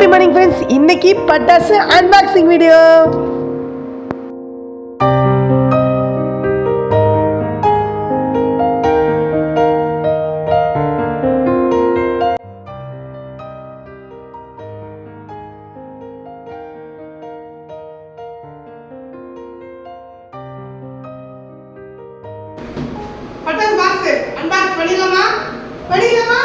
Happy morning friends இன்னைக்கு பட்டாசு unboxing video பட்டாசு பாக்ஸ் அன்பாக்ஸ் பண்ணிடலாமா? பண்ணிடலாமா?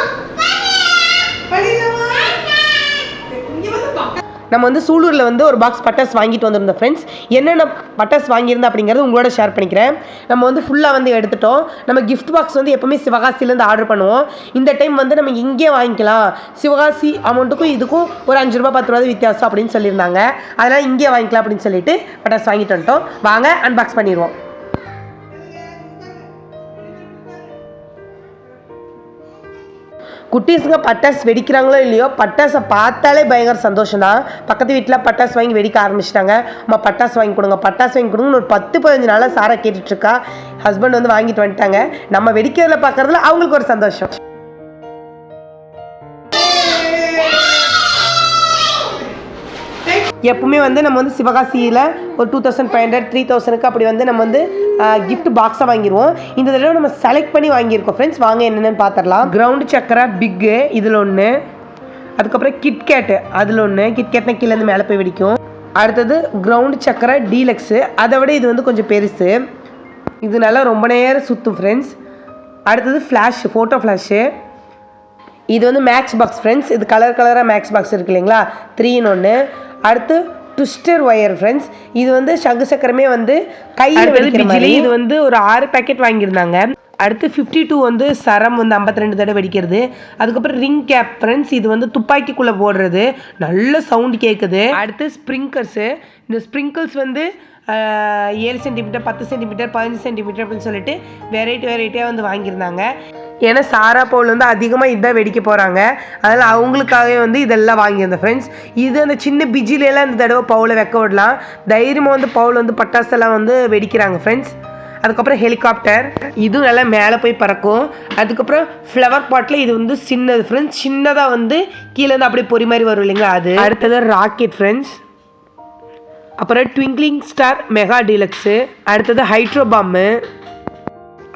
நம்ம வந்து சூலூரில் வந்து ஒரு பாக்ஸ் பட்டாஸ் வாங்கிட்டு வந்திருந்தோம் ஃப்ரெண்ட்ஸ் என்னென்ன பட்டாஸ் வாங்கியிருந்தோம் அப்படிங்கிறது உங்களோட ஷேர் பண்ணிக்கிறேன். நம்ம வந்து ஃபுல்லாக வந்து எடுத்துட்டோம். நம்ம கிஃப்ட் பாக்ஸ் வந்து எப்போவுமே சிவகாசிலேருந்து ஆர்டர் பண்ணுவோம். இந்த டைம் வந்து நம்ம இங்கே வாங்கிக்கலாம். சிவகாசி அமௌண்ட்டுக்கும் இதுக்கும் ஒரு அஞ்சு ரூபா பத்து ரூபாய் வித்தியாசம் அப்படின்னு சொல்லியிருந்தாங்க. அதனால் இங்கே வாங்கிக்கலாம் அப்படின்னு சொல்லிட்டு பட்டாஸ் வாங்கிட்டு வந்துட்டோம். வாங்க அன்பாக்ஸ் பண்ணிடுவோம். குட்டீஸுங்க பட்டாசு வெடிக்கிறாங்களோ இல்லையோ பட்டாசை பார்த்தாலே பயங்கர சந்தோஷம் தான் பக்கத்து வீட்டில் பட்டாசு வாங்கி வெடிக்க ஆரம்பிச்சிட்டாங்க. அம்மா பட்டாசு வாங்கி கொடுங்க பட்டாசு வாங்கி கொடுங்கன்னு ஒரு பத்து பதினஞ்சு நாளாக சாரா கேட்டுட்ருக்கா ஹஸ்பண்ட் வந்து வாங்கிட்டு வந்துட்டாங்க. நம்ம வெடிக்கிறதுல பார்க்கறதுல அவங்களுக்கு ஒரு சந்தோஷம். எப்பவுமே வந்து நம்ம வந்து சிவகாசியில் ஒரு two thousand five hundred three தௌசண்ட்க்கு அப்படி வந்து நம்ம வந்து கிஃப்ட் பாக்ஸாக வாங்கிடுவோம் இந்த தடவை நம்ம செலக்ட் பண்ணி வாங்கியிருக்கோம் ஃப்ரெண்ட்ஸ் வாங்க என்னென்னு பார்த்துடலாம் கிரவுண்டு சக்கரை பிக்கு இதில் ஒன்று அதுக்கப்புறம் கிட்கேட்டு அதில் ஒன்று கிட்கேட்னா கீழேருந்து மேலே போய் வெடிக்கும். அடுத்தது கிரவுண்டு சக்கரை டீலக்ஸு அதை விட இது வந்து கொஞ்சம் பெருசு. இதனால ரொம்ப நேரம் சுற்றும் ஃப்ரெண்ட்ஸ் அடுத்தது ஃப்ளாஷ் ஃபோட்டோ ஃப்ளாஷு இது வந்து மேக்ஸ் பாக்ஸ் ஃப்ரெண்ட்ஸ் இது கலர் கலராக மேக்ஸ் பாக்ஸ் இருக்கு இல்லைங்களா? த்ரீன்னு ஒன்று அடுத்து ட்விஸ்டர் ஒயர் ஃப்ரெண்ட்ஸ் இது வந்து சங்கு சக்கரமே வந்து கையில் வெடிக்கிற மாதிரி. இது வந்து ஒரு ஆறு பேக்கெட் வாங்கியிருந்தாங்க. அடுத்து ஃபிஃப்டி டூ வந்து சரம் வந்து 52 ரெண்டு தடவை வெடிக்கிறது. அதுக்கப்புறம் ரிங் கேப் ஃப்ரெண்ட்ஸ் இது வந்து துப்பாக்கிக்குள்ளே போடுறது. நல்ல சவுண்ட் கேட்குது அடுத்து ஸ்ப்ரிங்கர்ஸு இந்த ஸ்ப்ரிங்கிள்ஸ் வந்து ஏழு சென்டிமீட்டர் பத்து சென்டிமீட்டர் பதினஞ்சு சென்டிமீட்டர் அப்படின்னு சொல்லிட்டு வெரைட்டி வெரைட்டியாக வந்து வாங்கியிருந்தாங்க. ஏன்னா சாரா பவுல் வந்து அதிகமாக இதான் வெடிக்க போகிறாங்க அதனால் அவங்களுக்காகவே வந்து இதெல்லாம் வாங்கியிருந்தேன் ஃப்ரெண்ட்ஸ் இது அந்த சின்ன பிஜிலெலாம் இந்த தடவை பவுலை வைக்க விடலாம். தைரியமாக வந்து பவுல் வந்து பட்டாசெல்லாம் வந்து வெடிக்கிறாங்க ஃப்ரெண்ட்ஸ் அதுக்கப்புறம் ஹெலிகாப்டர் இதுவும் நல்லா மேலே போய் பறக்கும். அதுக்கப்புறம் ஃப்ளவர் பாட்டில் இது வந்து சின்னது ஃப்ரெண்ட்ஸ் சின்னதாக வந்து கீழேருந்து அப்படியே பொறி மாதிரி வரும் இல்லைங்களா அது. அடுத்தது ராக்கெட் ஃப்ரெண்ட்ஸ் அப்புறம் ட்விங்க்லிங் ஸ்டார் மெகா டீலக்ஸு அடுத்தது ஹைட்ரோ பாம்பு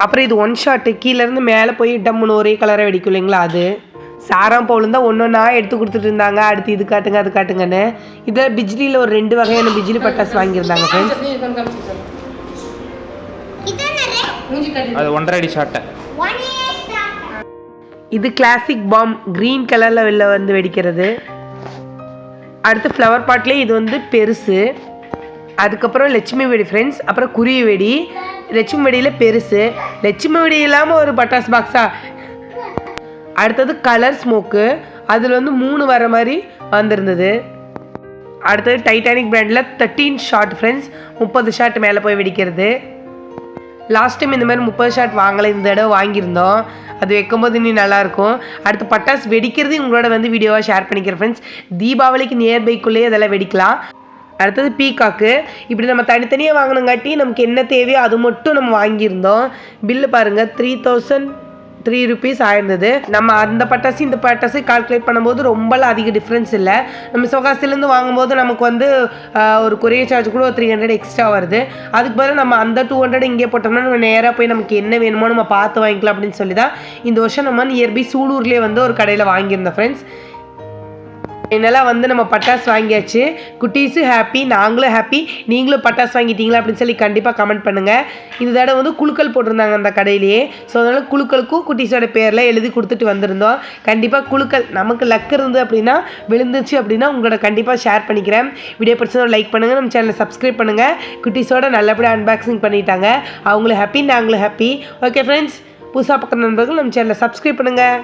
அப்புறம் இது ஒன் ஷாட்டு கீழேருந்து மேலே போய் டம்முன்னு ஒரே கலராக வெடிக்கும் இல்லைங்களா அது? சாராம் பவுல் தான் ஒன்று ஒன்றா எடுத்து கொடுத்துட்டு இருந்தாங்க. அடுத்து இது காட்டுங்க அது காட்டுங்கன்னு. இதில் பிஜ்லியில் ஒரு ரெண்டு வகையான பிஜ்லி பட்டாசு வாங்கியிருந்தாங்க ஃப்ரெண்ட்ஸ் அது ஒன்றரை அடி ஷாட்டை இது கிளாசிக் பாம் க்ரீன் கலரில் வெளில வந்து வெடிக்கிறது. அடுத்து ஃப்ளவர் பாட்லேயே இது வந்து பெருசு. அதுக்கப்புறம் லட்சுமி வெடி ஃப்ரெண்ட்ஸ் அப்புறம் குருவி வெடி. லட்சுமி வெடியில் பெருசு. லட்சுமி இல்லாமல் ஒரு பட்டாஸ் பாக்ஸா அடுத்தது கலர் ஸ்மோக்கு அதில் வந்து மூணு வர மாதிரி வந்திருந்தது. அடுத்தது டைட்டானிக் பிராண்டில் தேர்ட்டீன் ஷார்ட் ஃப்ரெண்ட்ஸ் முப்பது ஷார்ட் மேலே போய் வெடிக்கிறது. லாஸ்ட் டைம் இந்த மாதிரி முப்பது ஷாட் வாங்கலை இந்த தடவை வாங்கியிருந்தோம். அது வைக்கும்போது இன்னும் நல்லாயிருக்கும் அடுத்து பட்டாசு வெடிக்கிறது உங்களோட வந்து வீடியோவாக ஷேர் பண்ணிக்கிறேன் ஃப்ரெண்ட்ஸ் தீபாவளிக்கு நியர்பைக்குள்ளேயே அதெல்லாம் வெடிக்கலாம். அடுத்தது பீகாக்கு. இப்படி நம்ம தனித்தனியாக வாங்கினங்காட்டி நமக்கு என்ன தேவையோ அது மட்டும் நம்ம வாங்கியிருந்தோம். பில்லு பாருங்கள் த்ரீ தௌசண்ட் த்ரீ ருபீஸ் ஆயிருந்தது. நம்ம அந்த பட்டாசு இந்த பட்டாசு கால்குலேட் பண்ணும்போது ரொம்பலாம் அதிக டிஃப்ரென்ஸ் இல்லை. நம்ம சிவகாசிலேருந்து வாங்கும்போது நமக்கு வந்து ஒரு கொரியர் சார்ஜ் கூட ஒரு த்ரீ ஹண்ட்ரட் எக்ஸ்ட்ரா வருது. அதுக்கு பதிலாக நம்ம அந்த டூ ஹண்ட்ரட் இங்கே போட்டோம்னா நம்ம நேராக போய் நமக்கு என்ன வேணுமோ நம்ம பார்த்து வாங்கிக்கலாம் அப்படின்னு சொல்லி தான் இந்த வருஷம் நம்ம நியர்பை சூலூர்லேயே வந்து ஒரு கடையில் வாங்கியிருந்தோம் ஃப்ரெண்ட்ஸ் என்னெல்லாம் வந்து நம்ம பட்டாசு வாங்கியாச்சு? குட்டீஸும் ஹாப்பி நாங்களும் ஹாப்பி நீங்களும் பட்டாசு வாங்கிட்டீங்களா அப்படின்னு சொல்லி கண்டிப்பாக கமெண்ட் பண்ணுங்கள் இந்த தடவை வந்து குழுக்கள் போட்டிருந்தாங்க அந்த கடையிலேயே. ஸோ அதனால் குழுக்களுக்கும் குட்டீஸோட பேரில் எழுதி கொடுத்துட்டு வந்திருந்தோம். கண்டிப்பாக குழுக்கள் நமக்கு லக் இருந்து அப்படின்னா விழுந்துச்சு அப்படின்னா உங்களோட கண்டிப்பாக ஷேர் பண்ணிக்கிறேன். வீடியோ பிடிச்சதை லைக் பண்ணுங்கள் நம்ம சேனலை சப்ஸ்கிரைப் பண்ணுங்கள் குட்டீஸோட நல்லபடியாக அன்பாக்சிங் பண்ணிட்டாங்க. அவங்களும் ஹாப்பி நாங்களும் ஹாப்பி ஓகே ஃப்ரெண்ட்ஸ் புதுசாக பக்கம் நண்பர்கள் நம்ம சேனலை சப்ஸ்கிரைப் பண்ணுங்கள்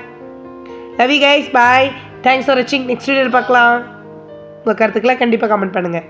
love you guys bye thanks for வாட்சிங் நெக்ஸ்ட் வீடியோவில் பார்க்கலாம். உங்கள் கருத்துக்கெல்லாம் கண்டிப்பாக கமெண்ட் பண்ணுங்கள்